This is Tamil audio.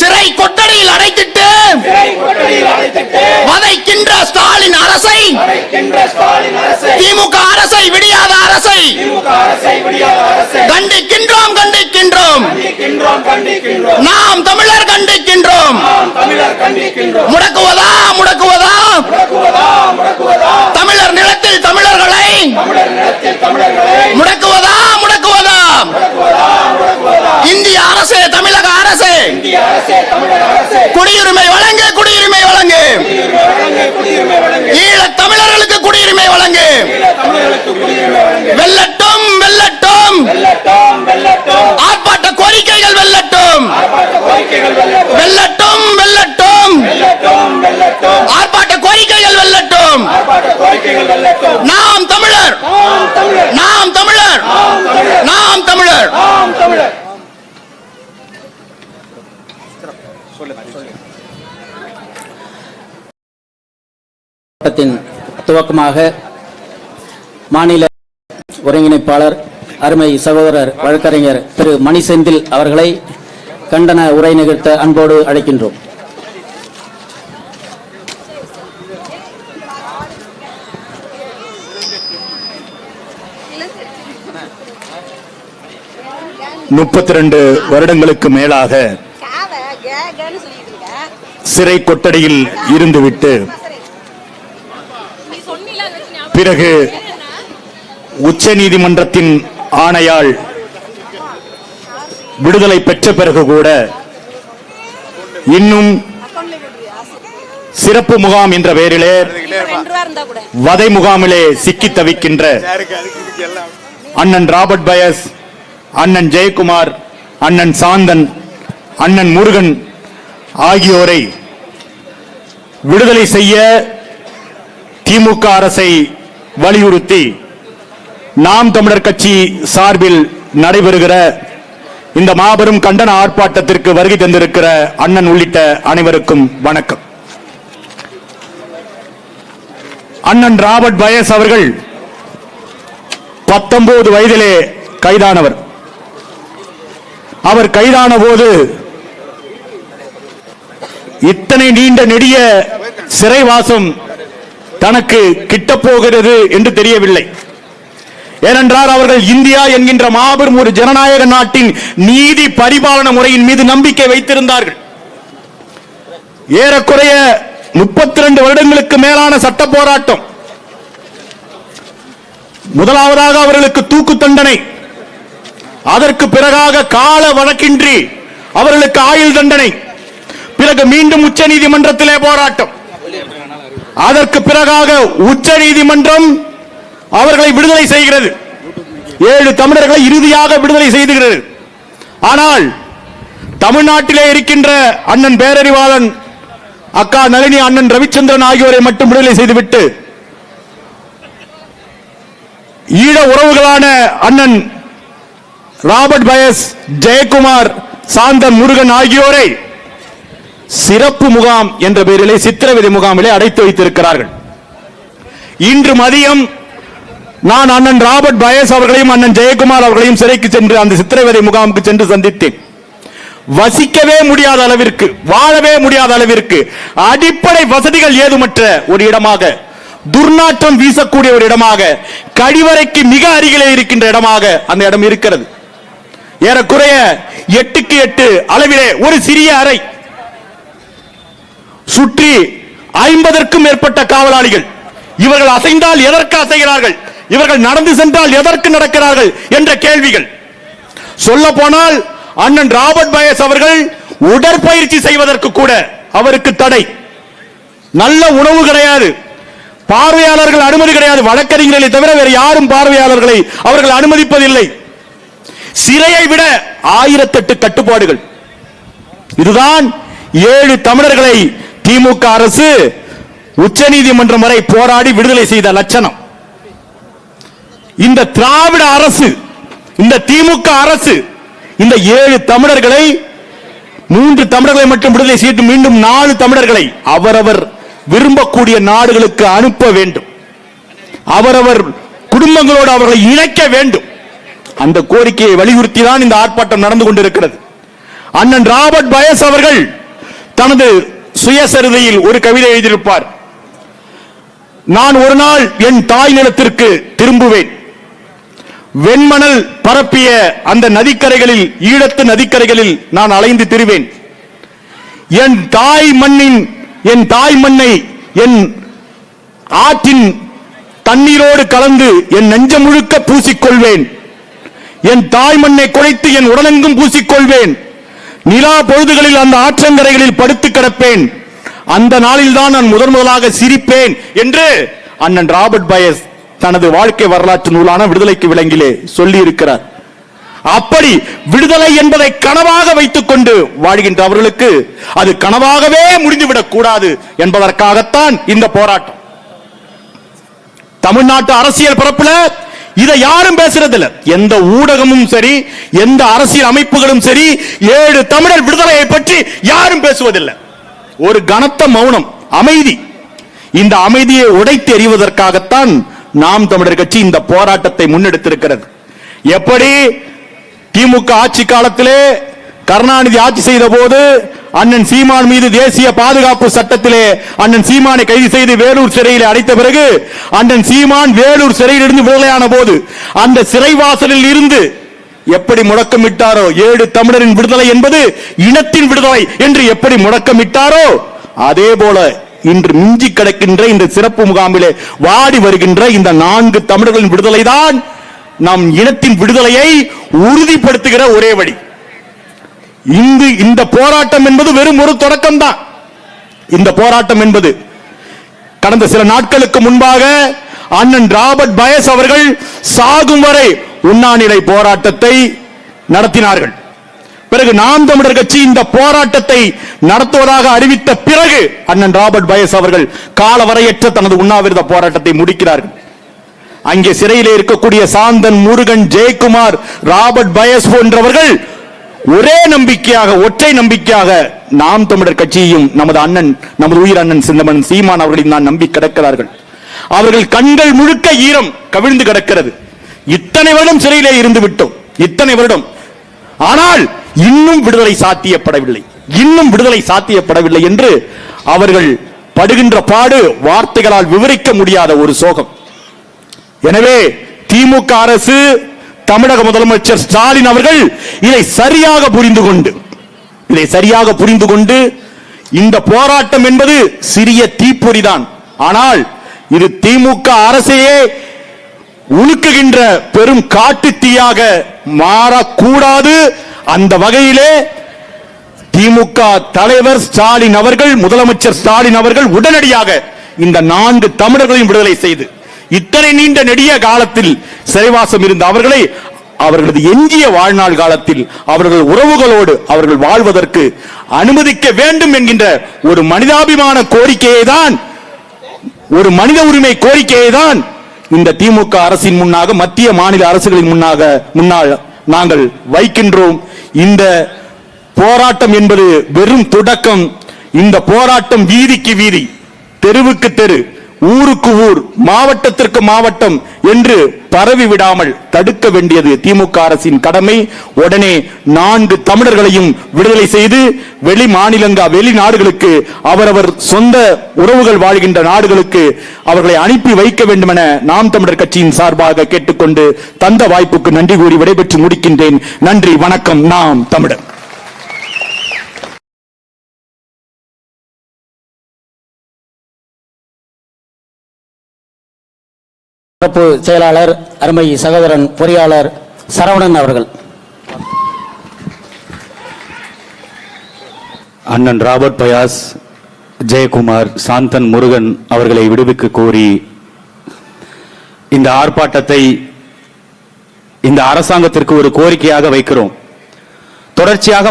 சிறை கொட்டடியில் அடைத்திட்டு வதைக்கின்ற ஸ்டாலின் அரசை. திமுக அரசை விடியாத அரசை. கண்டிக்கின்றோம் கண்டிக்கின்றோம். நாம் தமிழர் கண்டிக்கின்றோம். வெல்லட்டும் வெல்லட்டும். ஆர்ப்பாட்ட கோரிக்கைகள் வெல்லட்டும். வெல்லட்டும். வெல்லட்டும் ஆர்ப்பாட்ட கோரிக்கைகள் வெல்லட்டும். நாம் தமிழர். நாம் தமிழர். நாம் தமிழர். துவக்கமாக மாநில ஒருங்கிணைப்பாளர் அருமை சகோதரர் வழக்கறிஞர் திரு மணி செந்தில் அவர்களை கண்டன உரை நிகழ்த்த அன்போடு அழைக்கின்றோம். முப்பத்தி ரெண்டு வருடங்களுக்கு மேலாக சிறை கொட்டடியில் இருந்துவிட்டு பிறகு உச்ச நீதிமன்றத்தின் ஆணையால் விடுதலை பெற்ற பிறகு கூட இன்னும் சிறப்பு முகாம் என்ற பெயரிலே வதை முகாமிலே சிக்கி தவிக்கின்ற அண்ணன் ராபர்ட் பயஸ் அண்ணன் ஜெயக்குமார் அண்ணன் சாந்தன் அண்ணன் முருகன் ஆகியோரை விடுதலை செய்ய திமுக அரசை வலியுறுத்தி நாம் தமிழர் கட்சி சார்பில் நடைபெறுகிற இந்த மாபெரும் கண்டன ஆர்ப்பாட்டத்திற்கு வருகை தந்திருக்கிற அண்ணன் உள்ளிட்ட அனைவருக்கும் வணக்கம். அண்ணன் ராபர்ட் பயஸ் அவர்கள் பத்தொன்பது வயதிலே கைதானவர். அவர் கைதான போது இத்தனை நீண்ட நெடிய சிறைவாசம் தனக்கு கிட்டப்போகிறது என்று தெரியவில்லை. ஏனென்றால் அவர்கள் இந்தியா என்கின்ற மாபெரும் ஒரு ஜனநாயக நாட்டின் நீதி பரிபாலன முறையின் மீது நம்பிக்கை வைத்திருந்தார்கள். ஏறக்குறைய முப்பத்தி ரெண்டு வருடங்களுக்கு மேலான சட்ட போராட்டம். முதலாவதாக அவர்களுக்கு தூக்கு தண்டனை. அதற்கு பிறகாக கால வழக்கின்றி அவர்களுக்கு ஆயுள் தண்டனை. பிறகு மீண்டும் உச்ச நீதிமன்றத்திலே போராட்டம். அதற்கு பிறகாக உச்ச நீதிமன்றம் அவர்களை விடுதலை செய்கிறது. ஏழு தமிழர்களை இறுதியாக விடுதலை செய்துகிறது. ஆனால் தமிழ்நாட்டிலே இருக்கின்ற அண்ணன் பேரறிவாளன் அக்கா நளினி அண்ணன் ரவிச்சந்திரன் ஆகியோரை மட்டும் விடுதலை செய்துவிட்டு ஈழ உறவுகளான அண்ணன் ராபர்ட் பயஸ் ஜெயக்குமார் சாந்தன் முருகன் ஆகியோரை சிறப்பு முகாம் என்ற பெயரிலே சித்திரவதை முகாமிலே அடைத்து வைத்திருக்கிறார்கள். இன்று மதியம் நான் அண்ணன் ராபர்ட் பயஸ் அவர்களையும் அண்ணன் ஜெயக்குமார் அவர்களையும் சிறைக்கு சென்று அந்த சித்திரவதை முகாமுக்கு சென்று சந்தித்தேன். வசிக்கவே முடியாத அளவிற்கு வாழவே முடியாத அளவிற்கு அடிப்படை வசதிகள் ஏதுமற்ற ஒரு இடமாக துர்நாற்றம் வீசக்கூடிய ஒரு இடமாக கழிவறைக்கு மிக அருகிலே இருக்கின்ற இடமாக அந்த இடம் இருக்கிறது. ஏறக்குறைய எட்டுக்கு எட்டு அளவிலே ஒரு சிறிய அறை. சுற்றி ஐம்பதற்கும் மேற்பட்ட காவலாளிகள். இவர்கள் அசைந்தால் எதற்கு அசைகிறார்கள்? இவர்கள் நடந்து சென்றால் எதற்கு நடக்கிறார்கள் என்ற கேள்விகள். சொல்ல போனால் அண்ணன் ராபர்ட் பயஸ் அவர்கள் உடற்பயிற்சி செய்வதற்கு கூட அவருக்கு தடை. நல்ல உணவு கிடையாது. பார்வையாளர்கள் அனுமதி கிடையாது. வழக்கறிஞர்களை தவிர வேறு யாரும் பார்வையாளர்களை அவர்கள் அனுமதிப்பதில்லை. சிறையை விட ஆயிரத்தெட்டு கட்டுப்பாடுகள். இதுதான் ஏழு தமிழர்களை திமுக அரசு உச்சநீதிமன்றம் வரை போராடி விடுதலை செய்த லட்சணம். இந்த திராவிட அரசு இந்த திமுக அரசு இந்த ஏழு தமிழர்களை மூன்று தமிழர்களை மட்டும் விடுதலை செய்து மீண்டும் நாலு தமிழர்களை அவரவர் விரும்பக்கூடிய நாடுகளுக்கு அனுப்ப வேண்டும். அவரவர் குடும்பங்களோடு அவர்களை இணைக்க வேண்டும். அந்த கோரிக்கையை வலியுறுத்தி தான் இந்த ஆர்ப்பாட்டம் நடந்து கொண்டிருக்கிறது. அண்ணன் ராபர்ட் பயஸ் அவர்கள் தனது சுயசரிதையில் ஒரு கவிதை எழுதியிருப்பார். நான் ஒரு நாள் என் தாய் நிலத்திற்கு திரும்புவேன். வெண்மணல் பரப்பிய அந்த நதிக்கரைகளில் ஈழத்து நதிக்கரைகளில் நான் அலைந்து திரிவேன். என் தாய் மண்ணின் என் தாய் மண்ணை என் ஆற்றின் தண்ணீரோடு கலந்து என் நெஞ்சம் முழுக்க பூசிக்கொள்வேன். என் தாய் மண்ணை குறைத்து என் உடலெங்கும் பூசிக்கொள்வேன். நிலா பொழுதுகளில் அந்த ஆற்றங்கரைகளில் படுத்து கிடப்பேன். அந்த நாளில்தான் நான் முதன் முதலாக சிரிப்பேன் என்று அண்ணன் ராபர்ட் பயஸ் தனது வாழ்க்கை வரலாற்று நூலான விடுதலைக்கு விலங்கிலே சொல்லி இருக்கிறார் அப்படி விடுதலை என்பதை கனவாக வைத்துக் கொண்டு வாழ்கின்ற அவர்களுக்கு அது கனவாகவே முடிந்துவிடக் கூடாது என்பதற்காகத்தான் இந்த போராட்டம். தமிழ்நாட்டு அரசியல் பரப்புல இதை யாரும் பேசுறதில்ல. எந்த ஊடகமும் சரி எந்த அரசியல் அமைப்புகளும் சரி ஏழு தமிழர் விடுதலையை பற்றி யாரும் பேசுவதில்லை. ஒரு கனத்த மௌனம் அமைதி. இந்த அமைதியை உடைத்து எறிவதற்காகத்தான் நாம் தமிழர் கட்சி இந்த போராட்டத்தை முன்னெடுத்திருக்கிறது. எப்படி? திமுக ஆட்சி காலத்திலே கருணாநிதி ஆட்சி செய்த போது அண்ணன் சீமான் மீது தேசிய பாதுகாப்பு சட்டத்திலே அண்ணன் சீமானை கைது செய்து வேலூர் சிறையில் அடைத்த பிறகு அண்ணன் சீமான் வேலூர் சிறையில் இருந்து விடுதலையான போது அந்த சிறைவாசலில் இருந்து எப்படி முழக்கமிட்டாரோ ஏழு தமிழரின் விடுதலை என்பது இனத்தின் விடுதலை என்று எப்படி முழக்கமிட்டாரோ அதே போல இன்று மிஞ்சி கிடக்கின்ற இந்த சிறப்பு முகாமிலே வாடி வருகின்ற இந்த நான்கு தமிழர்களின் விடுதலைதான் நம் இனத்தின் விடுதலையை உறுதிப்படுத்துகிற ஒரே வழி. இங்கு இந்த போராட்டம் என்பது வெறும் ஒரு தொடக்கம் தான் இந்த போராட்டம் என்பது கடந்த சில நாட்களுக்கு முன்பாக அண்ணன் ராபர்ட் பயஸ் அவர்கள் சாகும் வரை உண்ணாநிலை போராட்டத்தை நடத்தினார்கள். பிறகு நாம் தமிழர் கட்சி இந்த போராட்டத்தை நடத்துவதாக அறிவித்த பிறகு அண்ணன் ராபர்ட் பயஸ் அவர்கள் காலவரையற்ற தனது உண்ணாவிரத போராட்டத்தை முடிக்கிறார்கள். அங்கே சிறையில் இருக்கக்கூடிய சாந்தன் முருகன் ஜெயக்குமார் ராபர்ட் பயஸ் போன்றவர்கள் ஒரே நம்பிக்கையாக ஒற்றை நம்பிக்கையாக நாம் தமிழர் கட்சியையும் நமது அண்ணன் நமது உயிர் அண்ணன் சிந்தமன் சீமான் அவர்களையும் தான் நம்பி கிடக்கிறார்கள். அவர்கள் கண்கள் முழுக்க ஈரம் கவிழ்ந்து கிடக்கிறது. இத்தனை வருடம் சிறையிலே இருந்து விட்டோம். இத்தனை வருடம். ஆனால் இன்னும் விடுதலை சாத்தியப்படவில்லை. இன்னும் விடுதலை சாத்தியப்படவில்லை என்று அவர்கள் படுகின்ற பாடு வார்த்தைகளால் விவரிக்க முடியாத ஒரு சோகம். எனவே திமுக அரசு தமிழக முதலமைச்சர் ஸ்டாலின் அவர்கள் இதை சரியாக புரிந்து கொண்டு இதை சரியாக புரிந்து கொண்டு இந்த போராட்டம் என்பது சிறிய தீப்பொறிதான் ஆனால் இது திமுக அரசையே உழுக்குகின்ற பெரும் காட்டு தீயாக மாறக்கூடாது அந்த வகையிலே திமுக தலைவர் ஸ்டாலின் அவர்கள் முதலமைச்சர் ஸ்டாலின் அவர்கள் உடனடியாக இந்த நான்கு தமிழர்களையும் விடுதலை செய்து இத்தனை நீண்ட நெடிய காலத்தில் சிறைவாசம் இருந்த அவர்களை அவர்களது எஞ்சிய வாழ்நாள் காலத்தில் அவர்கள் உறவுகளோடு அவர்கள் வாழ்வதற்கு அனுமதிக்க வேண்டும் என்கின்ற ஒரு மனிதாபிமான கோரிக்கையை தான் ஒரு மனித உரிமை கோரிக்கையை தான் இந்த திமுக அரசின் முன்னாக மத்திய மாநில அரசுகளின் முன்னாக முன்னால் நாங்கள் வைக்கின்றோம். இந்த போராட்டம் என்பது வெறும் தொடக்கம். இந்த போராட்டம் வீதிக்கு வீதி தெருவுக்கு தெரு. ஊருக்கு ஊர் மாவட்டத்திற்கு மாவட்டம் என்று பரவி விடாமல் தடுக்க வேண்டியது திமுக அரசின் கடமை. உடனே நான்கு தமிழர்களையும் விடுதலை செய்து வெளி மாநிலங்க வெளிநாடுகளுக்கு அவரவர் சொந்த உறவுகள் வாழ்கின்ற நாடுகளுக்கு அவர்களை அனுப்பி வைக்க வேண்டும் என நாம் தமிழர் கட்சியின் சார்பாக கேட்டுக்கொண்டு தந்த வாய்ப்புக்கு நன்றி கூறி விடைபெற்று முடிக்கின்றேன். நன்றி வணக்கம். நாம் தமிழர். சிறப்பு செயலாளர் அருமை சகோதரன் பொறியாளர் சரவணன் அவர்கள். அண்ணன் ராபர்ட் பயாஸ் ஜெயக்குமார் சாந்தன் முருகன் அவர்களை விடுவிக்க கோரி இந்த ஆர்ப்பாட்டத்தை இந்த அரசாங்கத்திற்கு ஒரு கோரிக்கையாக வைக்கிறோம். தொடர்ச்சியாக